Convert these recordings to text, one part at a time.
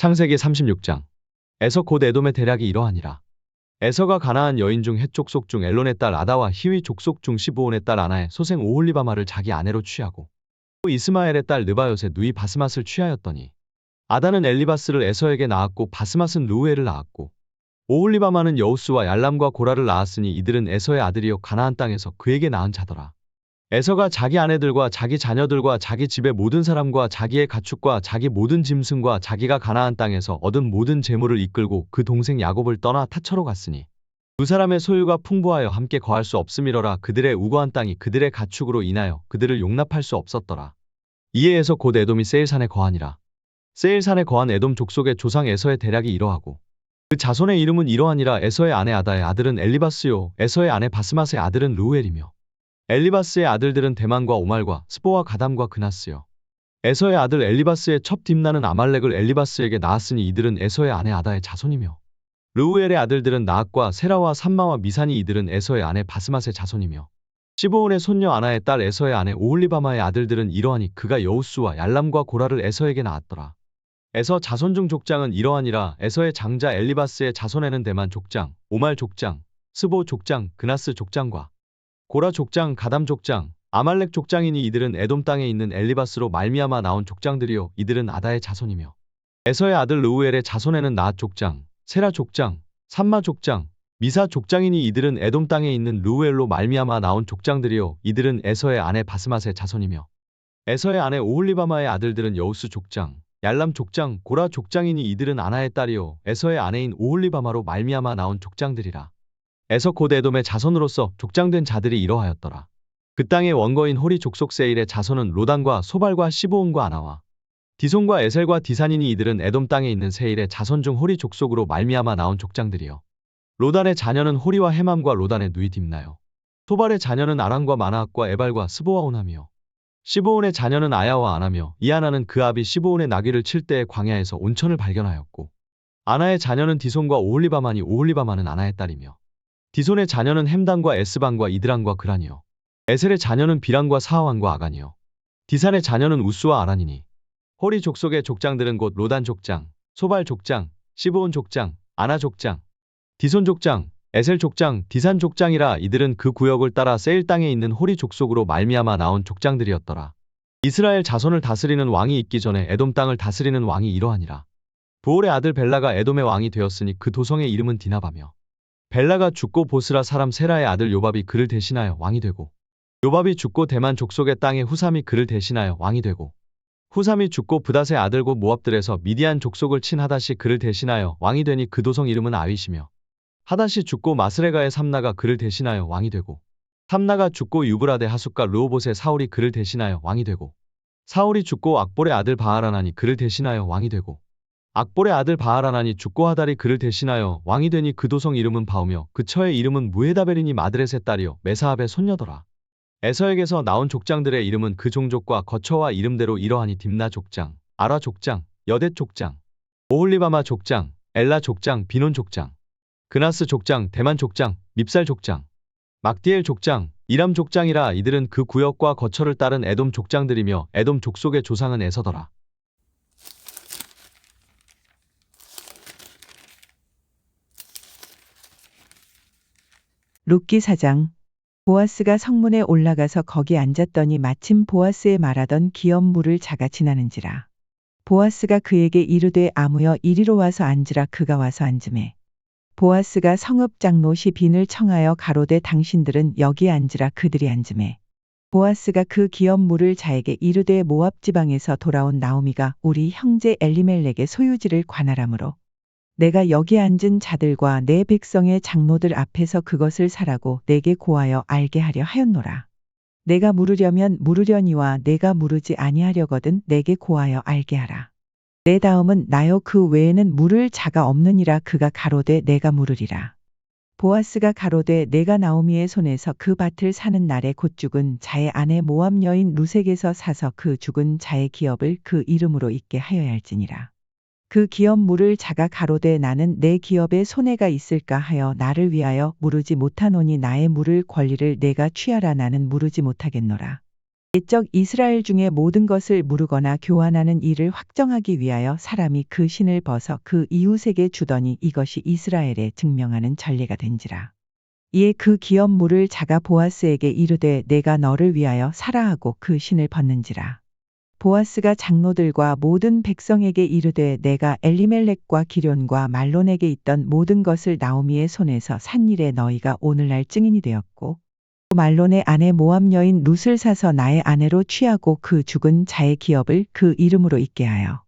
창세기 36장. 에서 곧 에돔의 대략이 이러하니라. 에서가 가나안 여인 중 헷 족 속 중 엘론의 딸 아다와 히위 족속 중 시브온의 딸 아나의 소생 오홀리바마를 자기 아내로 취하고 또 이스마엘의 딸 느바요의 누이 바스맛을 취하였더니 아다는 엘리바스를 에서에게 낳았고 바스맛은 루우엘을 낳았고 오홀리바마는 여우스와 얄람과 고라를 낳았으니 이들은 에서의 아들이요 가나안 땅에서 그에게 낳은 자더라. 에서가 자기 아내들과 자기 자녀들과 자기 집의 모든 사람과 자기의 가축과 자기 모든 짐승과 자기가 가나안 땅에서 얻은 모든 재물을 이끌고 그 동생 야곱을 떠나 타처로 갔으니 두 사람의 소유가 풍부하여 함께 거할 수 없음이러라 그들의 우거한 땅이 그들의 가축으로 인하여 그들을 용납할 수 없었더라. 이에 에서 곧 에돔이 세일산에 거하니라. 세일산에 거한 에돔 족속의 조상 에서의 대략이 이러하고 그 자손의 이름은 이러하니라 에서의 아내 아다의 아들은 엘리바스요 에서의 아내 바스맛의 아들은 루엘이며 엘리바스의 아들들은 대만과 오말과 스보와 가담과 그나스요. 에서의 아들 엘리바스의 첩 딥나는 아말렉을 엘리바스에게 낳았으니 이들은 에서의 아내 아다의 자손이며 르우엘의 아들들은 나악과 세라와 삼마와 미산이 이들은 에서의 아내 바스맛의 자손이며 시보온의 손녀 아나의 딸 에서의 아내 오홀리바마의 아들들은 이러하니 그가 여우스와 얄람과 고라를 에서에게 낳았더라. 에서 자손 중 족장은 이러하니라 에서의 장자 엘리바스의 자손에는 대만 족장, 오말 족장, 스보 족장, 그나스 족장과 고라 족장, 가담 족장, 아말렉 족장이니 이들은 에돔 땅에 있는 엘리바스로 말미암아 나온 족장들이요. 이들은 아다의 자손이며. 에서의 아들 르우엘의 자손에는 나앗 족장, 세라 족장, 삼마 족장, 미사 족장이니 이들은 에돔 땅에 있는 르우엘로 말미암아 나온 족장들이요. 이들은 에서의 아내 바스맛의 자손이며. 에서의 아내 오홀리바마의 아들들은 여우스 족장, 얄람 족장, 고라 족장이니 이들은 아나의 딸이요. 에서의 아내인 오홀리바마로 말미암아 나온 족장들이라. 에서 곧 에돔의 자손으로서 족장된 자들이 이러하였더라. 그 땅의 원거인 호리 족속 세일의 자손은 로단과 소발과 시보온과 아나와 디손과 에셀과 디산이니 이들은 에돔 땅에 있는 세일의 자손 중 호리 족속으로 말미암아 나온 족장들이요. 로단의 자녀는 호리와 헤맘과 로단의 누이 딥나요. 소발의 자녀는 아랑과 마나악과 에발과 스보와 오나며 시보온의 자녀는 아야와 아나며 이아나는 그 아비 시보온의 나귀를 칠 때에 광야에서 온천을 발견하였고 아나의 자녀는 디손과 오홀리바마니 오홀리바마는 아나의 딸이며 디손의 자녀는 햄단과 에스반과 이드란과 그란이요. 에셀의 자녀는 비란과 사하완과 아간이요. 디산의 자녀는 우스와 아란이니. 호리 족속의 족장들은 곧 로단 족장, 소발 족장, 시브온 족장, 아나 족장, 디손 족장, 에셀 족장, 디산 족장이라 이들은 그 구역을 따라 세일 땅에 있는 호리 족속으로 말미암아 나온 족장들이었더라. 이스라엘 자손을 다스리는 왕이 있기 전에 에돔 땅을 다스리는 왕이 이러하니라. 부올의 아들 벨라가 에돔의 왕이 되었으니 그 도성의 이름은 디나바며 벨라가 죽고 보스라 사람 세라의 아들 요밥이 그를 대신하여 왕이 되고 요밥이 죽고 대만 족속의 땅에 후삼이 그를 대신하여 왕이 되고 후삼이 죽고 브닷의 아들 곧 모압들에서 미디안 족속을 친 하닷이 그를 대신하여 왕이 되니 그 도성 이름은 아윗이며 하닷이 죽고 마스레가의 삼나가 그를 대신하여 왕이 되고 삼나가 죽고 유브라데 하숫과 르오봇의 사울이 그를 대신하여 왕이 되고 사울이 죽고 악볼의 아들 바하라나니 그를 대신하여 왕이 되고 악볼의 아들 바하라나니 죽고 하달이 그를 대신하여 왕이 되니 그 도성 이름은 바우며 그 처의 이름은 무헤다베리니 마드렛의 딸이요 메사압의 손녀더라. 에서에게서 나온 족장들의 이름은 그 종족과 거처와 이름대로 이러하니 딥나 족장, 아라 족장, 여댓 족장, 오홀리바마 족장, 엘라 족장, 비논 족장, 그나스 족장, 대만 족장, 밉살 족장, 막디엘 족장, 이람 족장이라 이들은 그 구역과 거처를 따른 에돔 족장들이며 에돔 족속의 조상은 에서더라. 룻기 사장 보아스가 성문에 올라가서 거기 앉았더니 마침 보아스의 말하던 기업 물을 자가 지나는지라. 보아스가 그에게 이르되 아무여 이리로 와서 앉으라 그가 와서 앉음에. 보아스가 성읍 장롯이 빈을 청하여 가로되 당신들은 여기 앉으라 그들이 앉음에. 보아스가 그 기업 물을 자에게 이르되 모압 지방에서 돌아온 나오미가 우리 형제 엘리멜렉의 소유지를 관할하므로 내가 여기 앉은 자들과 내 백성의 장로들 앞에서 그것을 사라고 내게 고하여 알게 하려 하였노라. 내가 물으려면 물으려니와 내가 물으지 아니하려거든 내게 고하여 알게 하라. 내 다음은 나요 그 외에는 물을 자가 없느니라 그가 가로되 내가 물으리라. 보아스가 가로되 내가 나오미의 손에서 그 밭을 사는 날에 곧 죽은 자의 아내 모함 여인 루색에서 사서 그 죽은 자의 기업을 그 이름으로 있게 하여야 할지니라. 그 기업 물을 자가 가로되 나는 내 기업에 손해가 있을까 하여 나를 위하여 무르지 못하노니 나의 물을 권리를 내가 취하라 나는 무르지 못하겠노라. 옛적 이스라엘 중에 모든 것을 무르거나 교환하는 일을 확정하기 위하여 사람이 그 신을 벗어 그 이웃에게 주더니 이것이 이스라엘에 증명하는 전례가 된지라. 이에 그 기업 물을 자가 보아스에게 이르되 내가 너를 위하여 사라 하고 그 신을 벗는지라. 보아스가 장로들과 모든 백성에게 이르되 내가 엘리멜렉과 기련과 말론에게 있던 모든 것을 나오미의 손에서 산 일에 너희가 오늘날 증인이 되었고 말론의 아내 모함 여인 룻을 사서 나의 아내로 취하고 그 죽은 자의 기업을 그 이름으로 있게 하여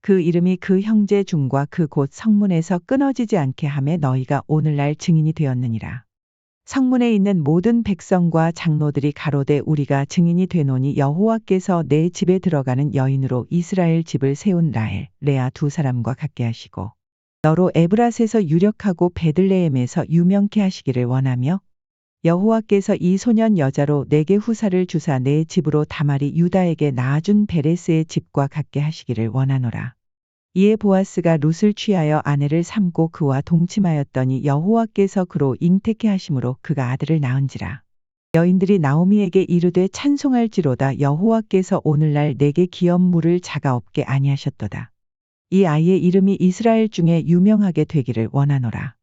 그 이름이 그 형제 중과 그곧 성문에서 끊어지지 않게 함에 너희가 오늘날 증인이 되었느니라. 성문에 있는 모든 백성과 장로들이 가로되 우리가 증인이 되노니 여호와께서 내 집에 들어가는 여인으로 이스라엘 집을 세운 라헬, 레아 두 사람과 같게 하시고 너로 에브라스에서 유력하고 베들레헴에서 유명케 하시기를 원하며 여호와께서 이 소년 여자로 내게 후사를 주사 내 집으로 다말이 유다에게 낳아준 베레스의 집과 같게 하시기를 원하노라. 이에 보아스가 룻을 취하여 아내를 삼고 그와 동침하였더니 여호와께서 그로 잉태케 하심으로 그가 아들을 낳은지라. 여인들이 나오미에게 이르되 찬송할지로다 여호와께서 오늘날 내게 기업 물을 자가 없게 아니하셨도다. 이 아이의 이름이 이스라엘 중에 유명하게 되기를 원하노라.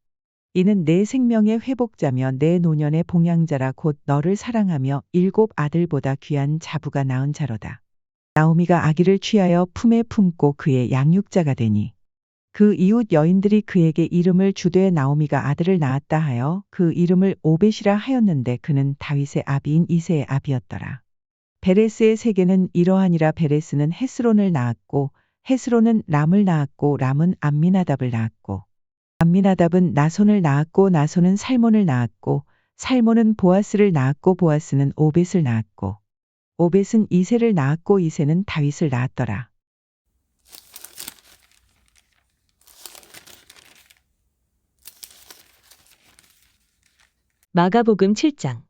이는 내 생명의 회복자며 내 노년의 봉양자라 곧 너를 사랑하며 일곱 아들보다 귀한 자부가 낳은 자로다. 나오미가 아기를 취하여 품에 품고 그의 양육자가 되니 그 이웃 여인들이 그에게 이름을 주되 나오미가 아들을 낳았다 하여 그 이름을 오벳이라 하였는데 그는 다윗의 아비인 이세의 아비였더라. 베레스의 세계는 이러하니라 베레스는 헤스론을 낳았고 헤스론은 람을 낳았고 람은 암미나답을 낳았고 암미나답은 나손을 낳았고 나손은 살몬을 낳았고 살몬은 보아스를 낳았고 보아스는 오벳을 낳았고 오벳은 이세를 낳았고 이세는 다윗을 낳았더라. 마가복음 7장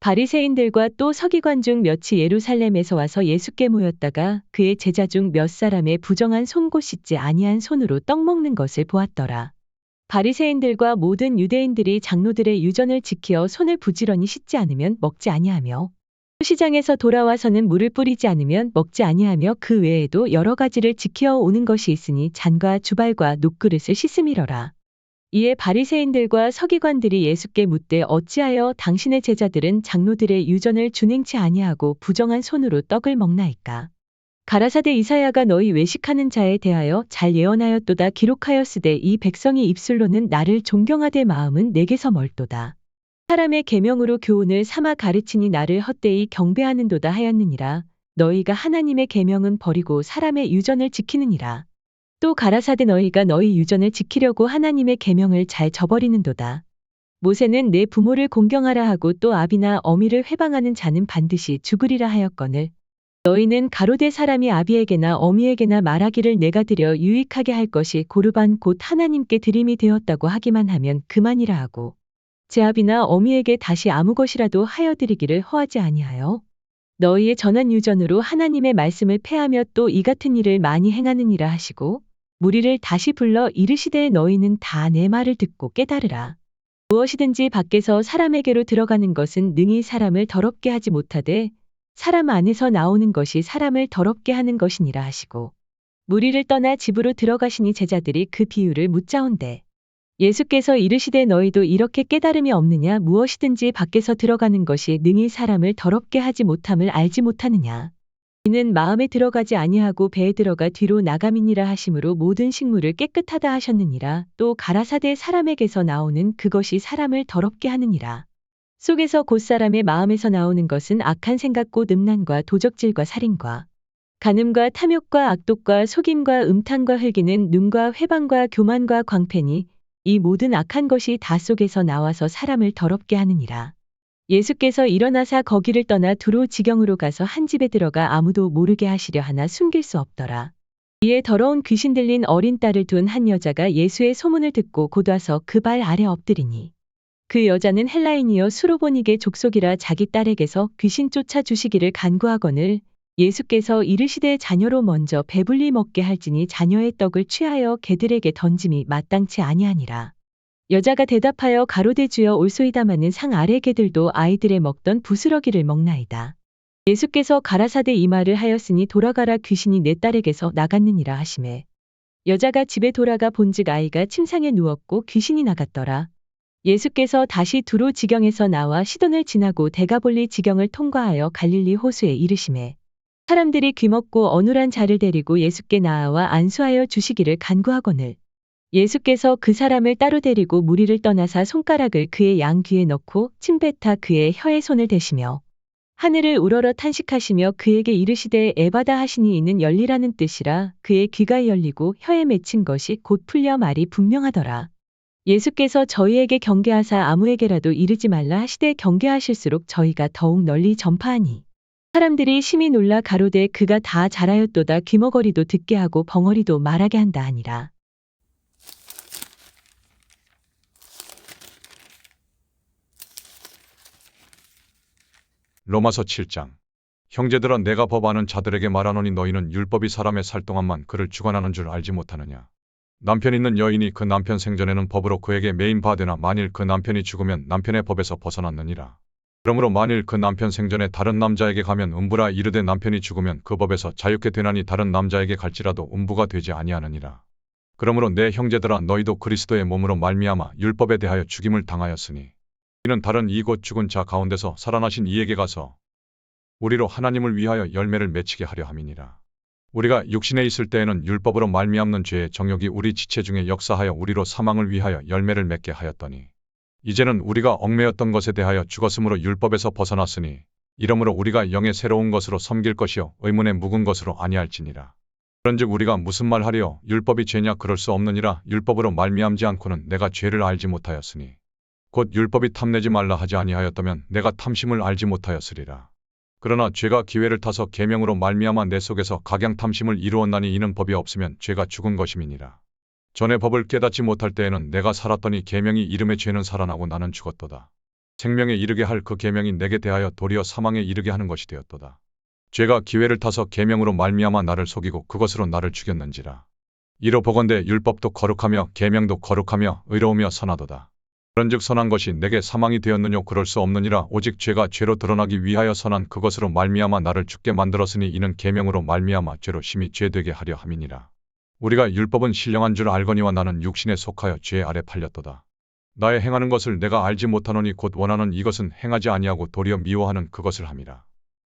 바리새인들과 또 서기관 중 몇이 예루살렘에서 와서 예수께 모였다가 그의 제자 중 몇 사람의 부정한 손고 씻지 아니한 손으로 떡 먹는 것을 보았더라. 바리새인들과 모든 유대인들이 장로들의 유전을 지키어 손을 부지런히 씻지 않으면 먹지 아니하며 시장에서 돌아와서는 물을 뿌리지 않으면 먹지 아니하며 그 외에도 여러 가지를 지키어 오는 것이 있으니 잔과 주발과 녹그릇을 씻음이러라. 이에 바리새인들과 서기관들이 예수께 묻되 어찌하여 당신의 제자들은 장로들의 유전을 준행치 아니하고 부정한 손으로 떡을 먹나이까. 가라사대 이사야가 너희 외식하는 자에 대하여 잘 예언하였도다 기록하였으되 이 백성이 입술로는 나를 존경하되 마음은 내게서 멀도다. 사람의 계명으로 교훈을 삼아 가르치니 나를 헛되이 경배하는도다 하였느니라. 너희가 하나님의 계명은 버리고 사람의 유전을 지키느니라. 또 가라사대 너희가 너희 유전을 지키려고 하나님의 계명을 잘 저버리는도다. 모세는 내 부모를 공경하라 하고 또 아비나 어미를 회방하는 자는 반드시 죽으리라 하였거늘 너희는 가로대 사람이 아비에게나 어미에게나 말하기를 내가 드려 유익하게 할 것이 고르반 곧 하나님께 드림이 되었다고 하기만 하면 그만이라 하고 제 아비나 어미에게 다시 아무 것이라도 하여 드리기를 허하지 아니하여 너희의 전한 유전으로 하나님의 말씀을 패하며 또 이 같은 일을 많이 행하느니라 하시고 무리를 다시 불러 이르시되 너희는 다 내 말을 듣고 깨달으라. 무엇이든지 밖에서 사람에게로 들어가는 것은 능히 사람을 더럽게 하지 못하되 사람 안에서 나오는 것이 사람을 더럽게 하는 것이니라 하시고 무리를 떠나 집으로 들어가시니 제자들이 그 비유를 묻자온대. 예수께서 이르시되 너희도 이렇게 깨달음이 없느냐 무엇이든지 밖에서 들어가는 것이 능히 사람을 더럽게 하지 못함을 알지 못하느냐. 이는 마음에 들어가지 아니하고 배에 들어가 뒤로 나감이니라 하심으로 모든 식물을 깨끗하다 하셨느니라 또 가라사대 사람에게서 나오는 그것이 사람을 더럽게 하느니라. 속에서 곧 사람의 마음에서 나오는 것은 악한 생각 곧 음란과 도적질과 살인과 간음과 탐욕과 악독과 속임과 음탕과 흘기는 눈과 회방과 교만과 광패니 이 모든 악한 것이 다 속에서 나와서 사람을 더럽게 하느니라. 예수께서 일어나사 거기를 떠나 두로 지경으로 가서 한 집에 들어가 아무도 모르게 하시려 하나 숨길 수 없더라. 이에 더러운 귀신 들린 어린 딸을 둔 한 여자가 예수의 소문을 듣고 곧 와서 그 발 아래 엎드리니 그 여자는 헬라인이여 수로보닉의 족속이라 자기 딸에게서 귀신 쫓아 주시기를 간구하거늘 예수께서 이르시되 자녀로 먼저 배불리 먹게 할지니 자녀의 떡을 취하여 개들에게 던짐이 마땅치 아니하니라. 여자가 대답하여 가로대 주여 올소이다마는 상 아래 개들도 아이들의 먹던 부스러기를 먹나이다. 예수께서 가라사대 이 말을 하였으니 돌아가라 귀신이 내 딸에게서 나갔느니라 하심에 여자가 집에 돌아가 본즉 아이가 침상에 누웠고 귀신이 나갔더라. 예수께서 다시 두로 지경에서 나와 시돈을 지나고 대가볼리 지경을 통과하여 갈릴리 호수에 이르심에 사람들이 귀먹고 어눌한 자를 데리고 예수께 나아와 안수하여 주시기를 간구하거늘 예수께서 그 사람을 따로 데리고 무리를 떠나사 손가락을 그의 양 귀에 넣고 침뱉아 그의 혀에 손을 대시며 하늘을 우러러 탄식하시며 그에게 이르시되 에바다 하시니 이는 열리라는 뜻이라 그의 귀가 열리고 혀에 맺힌 것이 곧 풀려 말이 분명하더라. 예수께서 저희에게 경계하사 아무에게라도 이르지 말라 하시되 경계하실수록 저희가 더욱 널리 전파하니 사람들이 심히 놀라 가로되 그가 다 잘하였도다 귀머거리도 듣게 하고 벙어리도 말하게 한다 하니라. 로마서 7장. 형제들아 내가 법 아는 자들에게 말하노니 너희는 율법이 사람의 살 동안만 그를 주관하는 줄 알지 못하느냐? 남편 있는 여인이 그 남편 생전에는 법으로 그에게 매인 바되나 만일 그 남편이 죽으면 남편의 법에서 벗어났느니라 그러므로 만일 그 남편 생전에 다른 남자에게 가면 음부라 이르되 남편이 죽으면 그 법에서 자유케 되나니 다른 남자에게 갈지라도 음부가 되지 아니하느니라 그러므로 내 형제들아 너희도 그리스도의 몸으로 말미암아 율법에 대하여 죽임을 당하였으니 이는 다른 이곳 죽은 자 가운데서 살아나신 이에게 가서 우리로 하나님을 위하여 열매를 맺히게 하려 함이니라. 우리가 육신에 있을 때에는 율법으로 말미암는 죄의 정욕이 우리 지체 중에 역사하여 우리로 사망을 위하여 열매를 맺게 하였더니 이제는 우리가 얽매였던 것에 대하여 죽었으므로 율법에서 벗어났으니 이러므로 우리가 영의 새로운 것으로 섬길 것이요 의문의 묵은 것으로 아니할지니라. 그런즉 우리가 무슨 말 하리요 율법이 죄냐 그럴 수 없느니라 율법으로 말미암지 않고는 내가 죄를 알지 못하였으니 곧 율법이 탐내지 말라 하지 아니하였다면 내가 탐심을 알지 못하였으리라. 그러나 죄가 기회를 타서 계명으로 말미암아 내 속에서 각양 탐심을 이루었나니 이는 법이 없으면 죄가 죽은 것임이니라. 전에 법을 깨닫지 못할 때에는 내가 살았더니 계명이 이름의 죄는 살아나고 나는 죽었도다. 생명에 이르게 할 그 계명이 내게 대하여 도리어 사망에 이르게 하는 것이 되었도다. 죄가 기회를 타서 계명으로 말미암아 나를 속이고 그것으로 나를 죽였는지라. 이로 보건대 율법도 거룩하며 계명도 거룩하며 의로우며 선하도다. 그런즉 선한 것이 내게 사망이 되었느뇨 그럴 수 없느니라 오직 죄가 죄로 드러나기 위하여 선한 그것으로 말미암아 나를 죽게 만들었으니 이는 계명으로 말미암아 죄로 심히 죄되게 하려 함이니라 우리가 율법은 신령한 줄 알거니와 나는 육신에 속하여 죄 아래 팔렸도다 나의 행하는 것을 내가 알지 못하노니 곧 원하는 이것은 행하지 아니하고 도리어 미워하는 그것을 함이라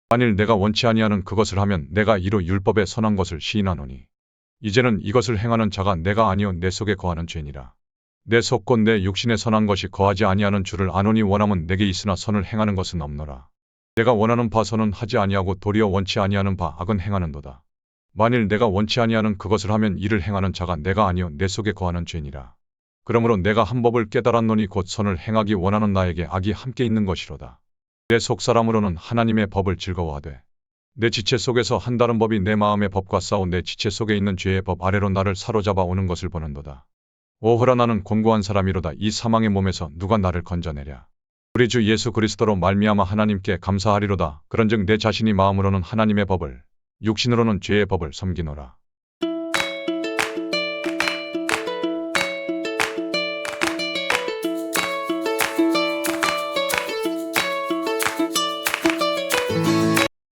만일 내가 원치 아니하는 그것을 하면 내가 이로 율법에 선한 것을 시인하노니 이제는 이것을 행하는 자가 내가 아니요 내 속에 거하는 죄니라 내 속곧 내 육신에 선한 것이 거하지 아니하는 줄을 아노니 원함은 내게 있으나 선을 행하는 것은 없노라. 내가 원하는 바 선은 하지 아니하고 도리어 원치 아니하는 바 악은 행하는도다. 만일 내가 원치 아니하는 그것을 하면 이를 행하는 자가 내가 아니요 내 속에 거하는 죄니라. 그러므로 내가 한 법을 깨달았노니 곧 선을 행하기 원하는 나에게 악이 함께 있는 것이로다. 내 속사람으로는 하나님의 법을 즐거워하되 내 지체 속에서 한 다른 법이 내 마음의 법과 싸워 내 지체 속에 있는 죄의 법 아래로 나를 사로잡아 오는 것을 보는도다. 오호라 나는 곤고한 사람이로다 이 사망의 몸에서 누가 나를 건져내랴. 우리 주 예수 그리스도로 말미암아 하나님께 감사하리로다. 그런즉 내 자신이 마음으로는 하나님의 법을 육신으로는 죄의 법을 섬기노라.